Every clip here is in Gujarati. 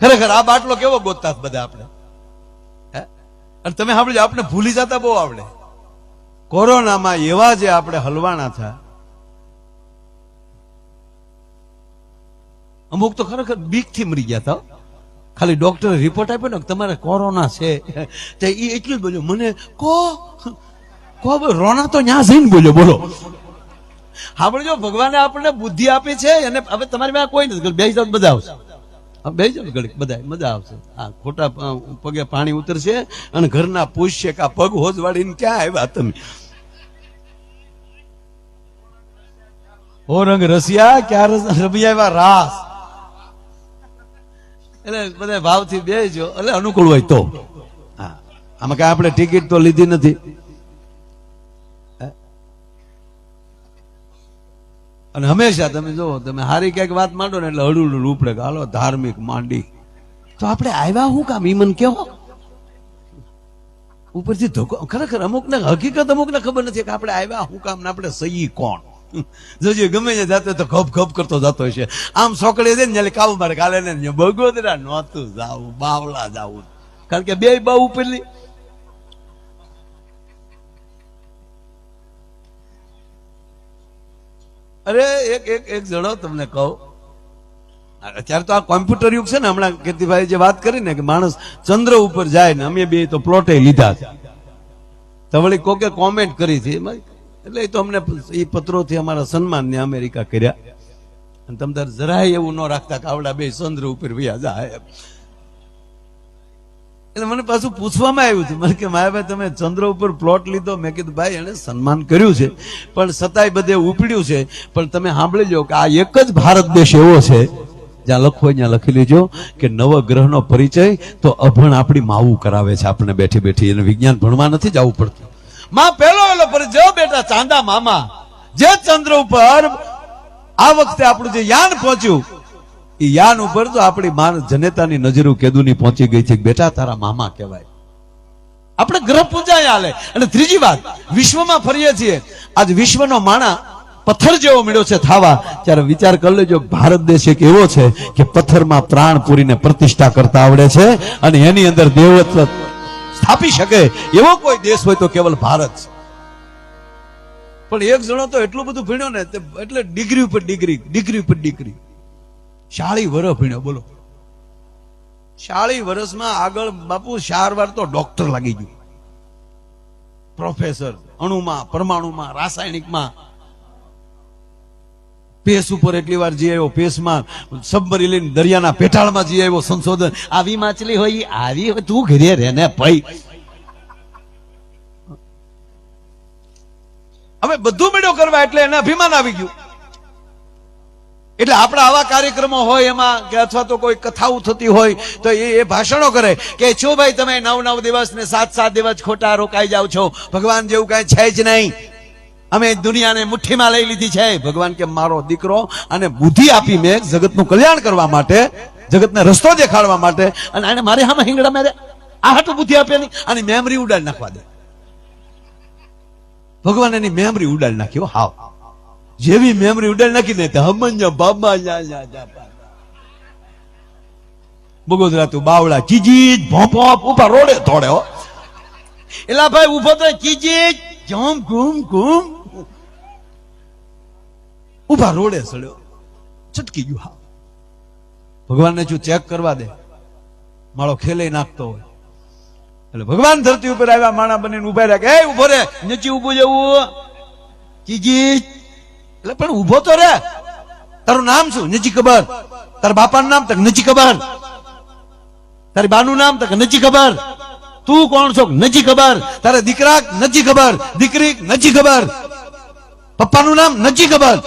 ખરેખર આ બાટલો કેવો ગોતતા બધા આપણે હે? અને તમે સાંભળજો આપણે ભૂલી જતા બહુ આવડે. કોરોનામાં એવા જે આપણે હલવાણા થયા અમુક તો ખરેખર બીકથી મરી ગયા હતા ખાલી ડોક્ટરે રિપોર્ટ આપ્યો ને તમારે કોરોના છે. તે એ એટલું જ બોલ્યો, મને કો કો રોના તો ન્યા જઈને બોલ્યો, બોલો. સાંભળજો, ભગવાને આપણને બુદ્ધિ આપી છે અને હવે તમારી પાસે કોઈ નથી બે બધા આવશે. બે જાવ ઘડીક બધા મજા આવશે. આ ખોટા પગે પાણી ઉતરશે અને ઘરના પૂછશે કે આ પગ હોજવાડીને ક્યાં આવ્યા તમે? ઓ રસિયા, ક્યાં રમી રાસ. એટલે બધા ભાવથી બેજો એટલે અનુકૂળ હોય તો. હા. આમાં કઈ આપણે ટિકિટ તો લીધી નથી. અને હંમેશા તમે જો તમે હારી ક્યાંક વાત માંડો ને એટલે હળું રૂપડે હાલો, ધાર્મિક માંડી. તો આપણે આવ્યા હું કામ? ઈ મને કેવો? ઉપરથી ધોકો ખરેખર અમુકને હકીકત અમુકને ખબર નથી કે આપણે આવ્યા હું કામ ને આપણે સહી કોણ? જોજો ગમે તે જાતો તો ખપ ખપ કરતો જતો હશે. આમ સોકડે દે ને કાબુ મારે કાલે ને બગોદરા નહોતું જાવું, બાવલા જાવું. કારણ કે બે બહુ ઉપરલી. અરે, એક એક એક જણો તમને કહું. અત્યારે તો આ કોમ્પ્યુટર યુગ છે ને, હમણાં કીર્તિભાઈ જે વાત કરી ને કે માણસ ચંદ્ર ઉપર જાય ને, અમે બે તો પ્લોટે લીધા તો વળી કોકે કોમેન્ટ કરી હતી એટલે એ તો અમને એ પત્રોથી અમારા સન્માનને અમેરિકા કર્યા. અને તમ જરાય એવું ન રાખતા કે આવડા બે ચંદ્ર ઉપર વ્યા જાય. એટલે મને પાછું પૂછવામાં આવ્યું હતું. મને કે, માયાભાઈ, તમે ચંદ્ર ઉપર પ્લોટ લીધો. મેં કીધું, ભાઈ એને સન્માન કર્યું છે. પણ સતાય બધે ઉપડ્યું છે. પણ તમે સાંભળી લો કે આ એક જ ભારત દેશ એવો છે. જ્યાં લખો, ત્યાં લખી લેજો કે નવગ્રહનો પરિચય તો અભણ આપણી માવું કરાવે છે આપણને બેઠી બેઠી. એને વિજ્ઞાન ભણવા નથી જવું પડતું. માં પેલો એલો પરિચય બેટા ચાંદા મામા, જે ચંદ્ર ઉપર આ વખતે આપણું જે યાન પહોંચ્યું એ યાન ઉપર તો આપણી માન જનેતાની નજરો કેદુની પહોંચી ગઈ છે બેટા તારા મામા કહેવાય. આપણે ગ્રહ પૂજા હાલે અને ત્રીજી વાત, વિશ્વમાં ફરીએ છીએ. આજ વિશ્વનો માણા પથ્થર જેવો મળ્યો છે થાવા. ત્યારે વિચાર કરી લેજો, ભારત દેશ એક એવો છે કે પથ્થરમાં પ્રાણ પૂરીને પ્રતિષ્ઠા કરતા આવડે છે અને એની અંદર દેવત્વ સ્થાપી શકે. એવો કોઈ દેશ હોય તો કેવલ ભારત છે. પણ એક જણો તો એટલું બધું ભણ્યો ને એટલે ડિગ્રી ઉપર ડિગ્રી ડિગ્રી ઉપર ડિગ્રી. ચાળી વર્ષ ભણ્યો, બોલો. ચાળી વર્ષમાં આગળ બાપુ ચાર વાર તો ડોક્ટર લાગી ગયું. પ્રોફેસર અણુમાં, પરમાણુમાં, રાસાયણિકમાં. પેસ ઉપર એટલી વાર જઈ આવ્યો પેસમાં સબમરી લઈને દરિયાના પેટાળમાં જઈ આવ્યો, સંશોધન. આવી માછલી હોય, આવી હોય, તું ઘરે રહે ને ભાઈ. હવે બધું મેળો કરવા એટલે એને અભિમાન આવી ગયું. એટલે આપણા આવા કાર્યક્રમો હોય એમાં કે અથવા તો કોઈ કથાઓ થતી હોય તો એ એ ભાષણો કરે કે છો ભાઈ તમે નવ નવ દિવસ ને સાત સાત દિવસ ખોટા રોકાઈ જાવ છો. ભગવાન જેવું કાંઈ છે જ નહીં. અમે દુનિયાને મુઠ્ઠીમાં લઈ લીધી છે. ભગવાન કે મારો દીકરો અને બુદ્ધિ આપી મેં જગતનું કલ્યાણ કરવા માટે જગતને રસ્તો દેખાડવા માટે અને આને મારે હામાં હિંગડા મેરે આ હાટું બુદ્ધિ આપે આની મેમરી ઉડાડી નાખવા દે. ભગવાન એની મેમરી ઉડાડી નાખ્યો. હો, હાવ. જેવી મેમરી ઉડાડી નાખી દે હમંજા બાબા. બગોદરા તું બાવળા ચીજી ભોંપો ઉપર રોડે થોડે હો. એલા ભાઈ, ઊભો તો ચીજી જમ ઘૂમ ઘૂમ. ઊભા રોડે સડ્યો. છટકી ગયું હા ભગવાનને જો ચેક કરવા દે? માળો ખેલે નાખતો હોય. એટલે ભગવાન ધરતી ઉપર આવ્યા, માણા બનીને ઊભા રહ્યા કે ઊભો રે, નીચે ઉભું જવું. ચીજી એટલે પણ ઊભો તો રે. તારું નામ શું? નજી ખબર. તારા બાપાનું નામ તક નજી ખબર. તારી બાનું નામ તક નજી ખબર. તું કોણ છો નજી ખબર? તારા દીકરા નજી ખબર? દીકરી નજી ખબર? પપ્પાનું નામ નજી ખબર.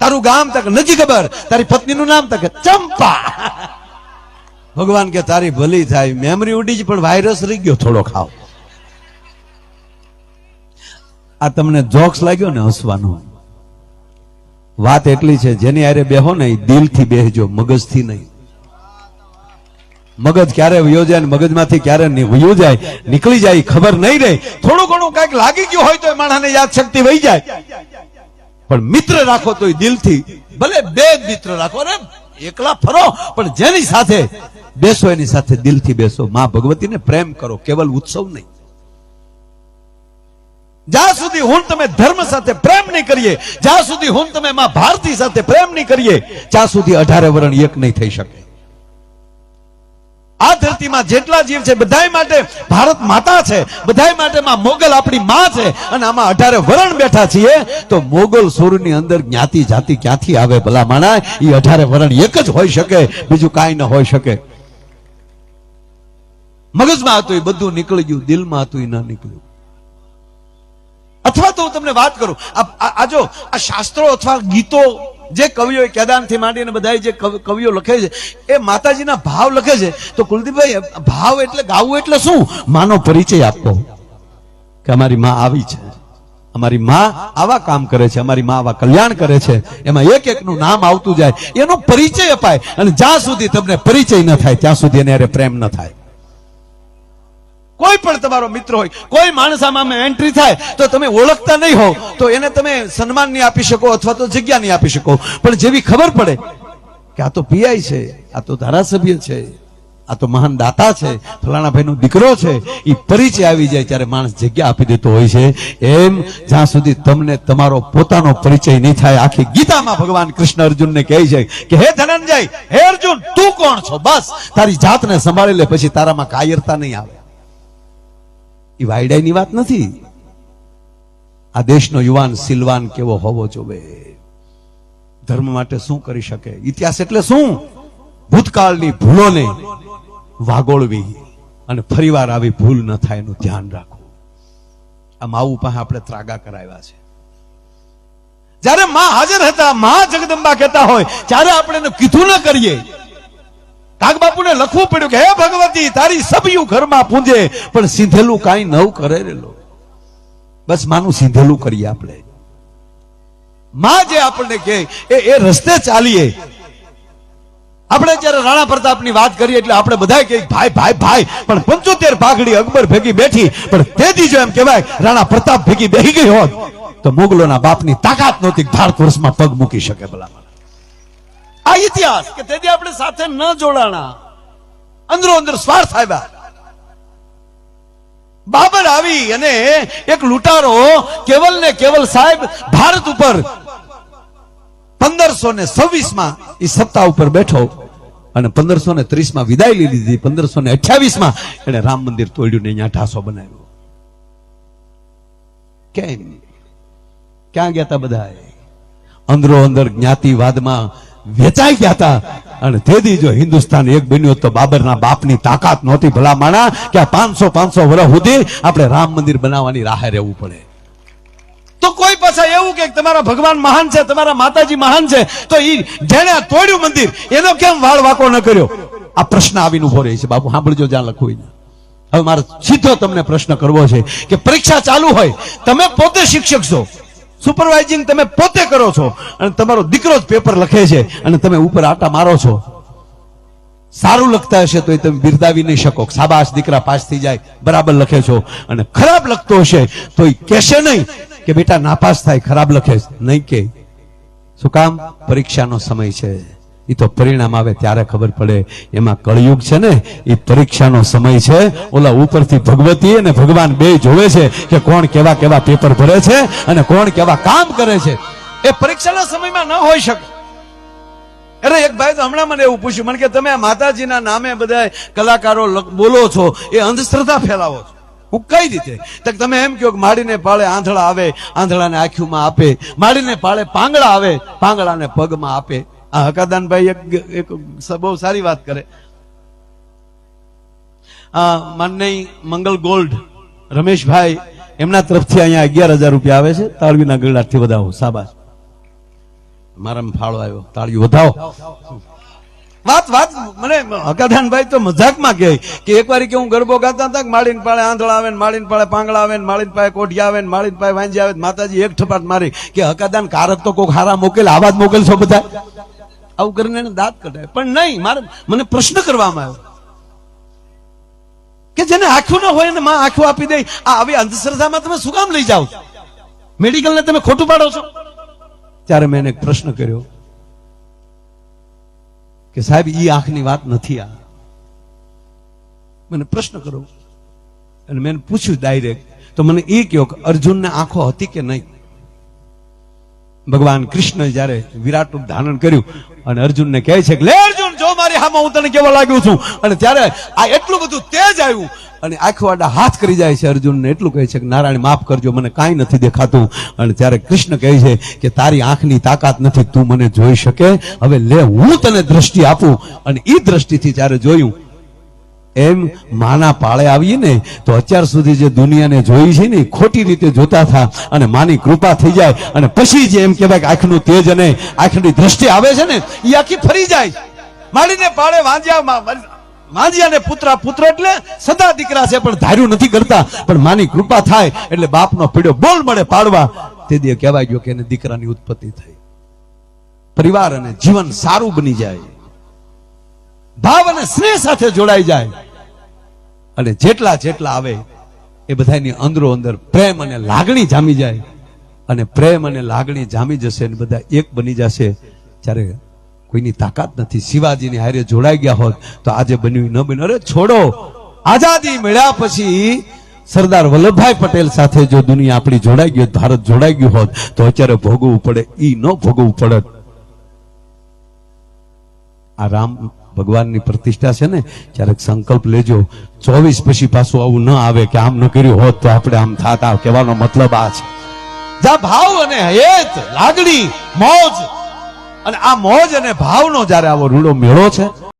તારું ગામ તક નજી ખબર. તારી પત્નીનું નામ તક ચંપા. ભગવાન કે તારી ભલી થાય. મેમરી ઉડી જ પણ વાયરસ રહી ગયો થોડો ખાવ. આ તમને જોક્સ લાગ્યો ને હસવાનો. વાત એટલી છે, જેની આરે બેહો ને દિલથી બેહજો, મગજથી નહીં. મગજ ક્યારે વયો ને મગજમાંથી ક્યારે યોજાય નીકળી જાય ખબર નહીં રહે. થોડું ઘણું કંઈક લાગી ગયું હોય તો એ માણસને યાદ શક્તિ વહી જાય. પણ મિત્ર રાખો તો દિલથી, ભલે બે મિત્ર રાખો ને એકલા ફરો, પણ જેની સાથે બેસો એની સાથે દિલથી બેસો. મા ભગવતીને પ્રેમ કરો, કેવલ ઉત્સવ નહીં. જ્યાં સુધી હું તમે ધર્મ સાથે પ્રેમ નહીં કરીએ, જ્યાં સુધી હું તમે માં ભારતી સાથે પ્રેમ નહીં કરીએ ત્યાં સુધી અઢારે વરણ એક નહીં થઈ શકે. આ ધરતીમાં જેટલા જીવ છે બધા માટે ભારત માતા છે બધા માટે માં મોગલ આપણી માં છે, અને આમાં અઢારે વરણ બેઠા છીએ, તો મોગલ સૂરની અંદર જ્ઞાતિ જાતિ ક્યાંથી આવે ભલા માણા એ અઢારે વરણ એક જ હોઈ શકે, બીજું કાંઈ ન હોઈ શકે. મગજમાં હતું એ બધું નીકળી ગયું, દિલમાં હતું એ ન નીકળ્યું. અથવા તો હું તમને વાત કરું. આ જો, આ શાસ્ત્રો અથવા ગીતો જે કવિઓ કેદાનથી માંડીને બધા જે કવિઓ લખે છે, એ માતાજીના ભાવ લખે છે. તો કુલદીપભાઈ, ભાવ એટલે ગાવું એટલે શું? માનો પરિચય આપવો કે અમારી માં આવી છે. અમારી માં આવા કામ કરે છે, અમારી માં આવા કલ્યાણ કરે છે. એમાં એક એકનું નામ આવતું જાય. એનો પરિચય અપાય. અને જ્યાં સુધી તમને પરિચય ન થાય, ત્યાં સુધી એને પ્રેમ ન થાય. કોઈ પણ તમારો મિત્ર હોય, કોઈ માણસ આમાં એન્ટ્રી થાય, તો તમે ઓળખતા નહીં હો તો એને તમે સન્માન નહીં આપી શકો અથવા તો જગ્યા નહીં આપી શકો. પણ જેવી ખબર પડે કે આ તો પીઆઈ છે, આ તો ધારાસભ્ય છે, આ તો મહાન દાતા છે ફલાણા ભાઈનો દીકરો છે એ પરિચય આવી જાય ત્યારે માણસ જગ્યા આપી દેતો હોય છે. એમ જ્યાં સુધી તમને તમારો પોતાનો પરિચય નહીં થાય, આખી ગીતામાં ભગવાન કૃષ્ણ અર્જુનને કહે છે કે, હે ધનંજય, હે અર્જુન, તું કોણ છો? બસ, તારી જાતને સંભાળી લે, પછી તારામાં કાયરતા નહીં આવે. એ વાયડાઈની વાત નથી. આ દેશનો યુવાન સિલવાન કેવો હોવો જોવે. ધર્મ માટે શું કરી શકે? ઇતિહાસ એટલે શું? ભૂતકાળની ભૂલોને વાગોળવી અને ફરીવાર આવી ભૂલ ન થાય એનું ધ્યાન રાખવું. આ માવું પાસે આપણે ત્રાગા કરાવ્યા છે. જ્યારે માં હાજર હતા માં જગદંબા કહેતા હોય, ત્યારે આપણે એનું કીધું ન કરીએ. કાગબાપુને લખવું પડ્યું કે, હે ભગવતી, તારી સભ્યું ઘરમાં પૂંજે, પણ સીધેલું કાંઈ નવ કરે બસ માનું સીધેલું કરીએ આપણે. માં જે આપણને કહે, એ એ રસ્તે ચાલીએ. આપણે જ્યારે રાણા પ્રતાપની વાત કરીએ એટલે આપણે બધા કહે ભાઈ ભાઈ ભાઈ. પણ પંચોતેર પાઘડી અકબર ભેગી બેઠી, પણ તેથી જો એમ કહેવાય, રાણા પ્રતાપ ભેગી બેહી ગઈ હોત, તો મુગલોના બાપની તાકાત નહોતી ભારત વર્ષમાં પગ મૂકી શકે ભલામણ. આ ઇતિહાસ કે તેથી આપણે સાથે ન જોડાણા. અંદરો અંદર સ્વાર્થ આવ્યા. બાબર આવી અને એક લૂંટારો કેવલ ને કેવલ સાહેબ ભારત ઉપર પંદરસો ને છવ્વીસમાં એ સત્તા ઉપર બેઠો અને પંદરસો ને ત્રીસમાં વિદાય લીધી લીધી. પંદરસો ને અઠ્યાવીસમાં એને રામ મંદિર તોડ્યું ને અહીંયા ઢાસો બનાવ્યો. કેમ ક્યાં ગયા હતા બધા અંદરો અંદર જ્ઞાતિવાદમાં વેચાઈ ગયા હતા અને તેથી જો હિન્દુસ્તાન એક બન્યું તો બાબરના બાપની તાકાત નહોતી ભલા કે આ પાંચસો પાંચસો વર્ષ સુધી આપણે રામ મંદિર બનાવવાની રાહે રહેવું પડે. તો કોઈ પાછા એવું કે તમારા ભગવાન મહાન છે, તમારા માતાજી મહાન છે, તો ઈ જેને તોડ્યું મંદિર, એનો કેમ વાળ વાકો ન કર્યો? આ પ્રશ્ન આવીને ઊભો રહે છે, બાપુ, સાંભળજો જ્યાં લખવું હવે મારે સીધો તમને પ્રશ્ન કરવો છે કે પરીક્ષા ચાલુ હોય, તમે પોતે શિક્ષક છો. સુપરવાઇઝિંગ તમે પોતે કરો છો. અને તમારો દીકરો જ પેપર લખે છે અને તમે ઉપર આટા મારો છો. સારું લખતા હશે તો એ તમે બિરદાવી નહીં શકો. સાબાશ દીકરા, પાસ થઈ જાય. બરાબર લખે છો. અને ખરાબ લખતો હશે તો એ કહેશે નહીં કે બેટા નાપાસ થાય, ખરાબ લખે નહીં કે. શું કામ? પરીક્ષાનો સમય છે. એ તો પરિણામ આવે ત્યારે ખબર પડે. એમાં કળયુગ છે ને એ પરીક્ષાનો સમય છે. ઓલા ઉપરથી ભગવતી અને ભગવાન બે જોવે છે કે કોણ કેવા કેવા પેપર ભરે છે અને કોણ કેવા કામ કરે છે. એ પરીક્ષાના સમયમાં ન હોઈ શકે. અરે એક ભાઈ તો હમણાં મને એવું પૂછ્યું, મને કે તમે માતાજીના નામે બધા કલાકારો બોલો છો, એ અંધશ્રદ્ધા ફેલાવો છો. હું કઈ રીતે? તમે એમ કહો કે માડીને પાળે આંધળા આવે, આંધળાને આંખીમાં આપે, માડીને પાળે પાંગળા આવે પાંગડાને પગમાં આપે. આ હકાદાનભાઈ એક એક બહુ સારી વાત કરે. આ માનનઈ મંગલ ગોલ્ડ, રમેશભાઈ, એમના તરફથી અહીંયા અગિયાર હજાર રૂપિયા આવે છે. તાળવીના ગળાથી વધાવો. સાબાસ મારા ફાળો આવ્યો. તાળવી વધાવો. વાત વાત, મને હકાધાનભાઈ તો મજાકમાં કહે કે એકવાર કે હું ગરબો ગાતા હતા માળીન પાળે આંધળા આવે માળીન પાળે પાંગળા આવે ને માળીન પાળે કોઠિયા આવે ને માળીન પાળે વાંજી આવે માતાજી એક ઠપાટ મારી કે હકાદાન કારક તો કોક હારા મોકેલ આવા મોકેલ છો બધા? આવું કરીને એને દાંત કઢાય. પણ નહીં, મારે મને પ્રશ્ન કરવામાં આવ્યો કે જેને આંખું ન હોય ને માં આંખું આપી દે. આ આવી અંધશ્રદ્ધામાં તમે શું કામ લઈ જાઓ? મેડિકલને તમે ખોટું પાડો છો? ત્યારે મેં એને પ્રશ્ન કર્યો કે સાહેબ, ઈ આંખની વાત નથી આ. મને પ્રશ્ન કરો અને મેં પૂછ્યું ડાયરેક્ટ તો મને એ કહ્યો કે અર્જુનને આંખો હતી કે નહીં? ભગવાન કૃષ્ણ જ્યારે વિરાટ રૂપ ધારણ કર્યું અને અર્જુનને કહે છે કે, લે અર્જુન, જો મારી હામાં હું તને કેવા લાગ્યું છું. અને ત્યારે આ એટલું બધું તેજ આવ્યું અને આખો આડા હાથ કરી જાય છે અર્જુનને. એટલું કહે છે કે, નારાયણ, માફ કરજો, મને કાંઈ નથી દેખાતું. અને ત્યારે કૃષ્ણ કહે છે કે, તારી આંખની તાકાત નથી, તું મને જોઈ શકે. હવે લે, હું તને દ્રષ્ટિ આપું. અને એ દ્રષ્ટિથી જ્યારે જોયું એમ માના પાળે આવીએ ને તો અત્યાર સુધી જે દુનિયાને જોઈ છે ને, ખોટી રીતે જોતા થા અને માની કૃપા થઈ જાય અને પછી જે એમ કહેવાય કે આંખનું તેજ અને આંખની દ્રષ્ટિ આવે છે ને એ આખી ફરી જાય. માળીને પાળે વાંજ્યા વાંજ્યા પુત્રા પુત્ર એટલે સદા દીકરા છે, પણ ધાર્યું નથી કરતા. પણ માની કૃપા થાય એટલે બાપનો પીડ્યો બોલ મળે પાડવા તે દે કહેવાય ગયો કે એને દીકરાની ઉત્પત્તિ થઈ. પરિવાર અને જીવન સારું બની જાય. ભાવ અને સ્નેહ સાથે જોડાઈ જાય. અને જેટલા જેટલા આવે, એ બધાની અંદરો અંદર પ્રેમ અને લાગણી જામી જાય. અને પ્રેમ અને લાગણી જામી જશે અને બધા એક બની જશે. જ્યારે કોઈની તાકાત નથી, શિવાજીની હારે જોડાઈ ગયા હોત, તો આજે બન્યું ન બન્યું. અરે છોડો, આઝાદી મળ્યા પછી સરદાર વલ્લભભાઈ પટેલ સાથે જો દુનિયા આપણી જોડાઈ ગઈ ભારત જોડાઈ ગયું હોત, તો અત્યારે ભોગવવું પડે, ઈ ન ભોગવવું પડત. આ રામ ભગવાનની પ્રતિષ્ઠા છે ને, ક્યારેક સંકલ્પ લેજો. ચોવીસ પછી પાછું આવું ન આવે કે આમ ન કર્યું હોત તો આપણે આમ થાતા. કહેવાનો મતલબ આ છે. જા ભાવ અને હેત, લાગણી, મોજ. અને આ મોજ અને ભાવનો જ્યારે આવો રૂડો મેળો છે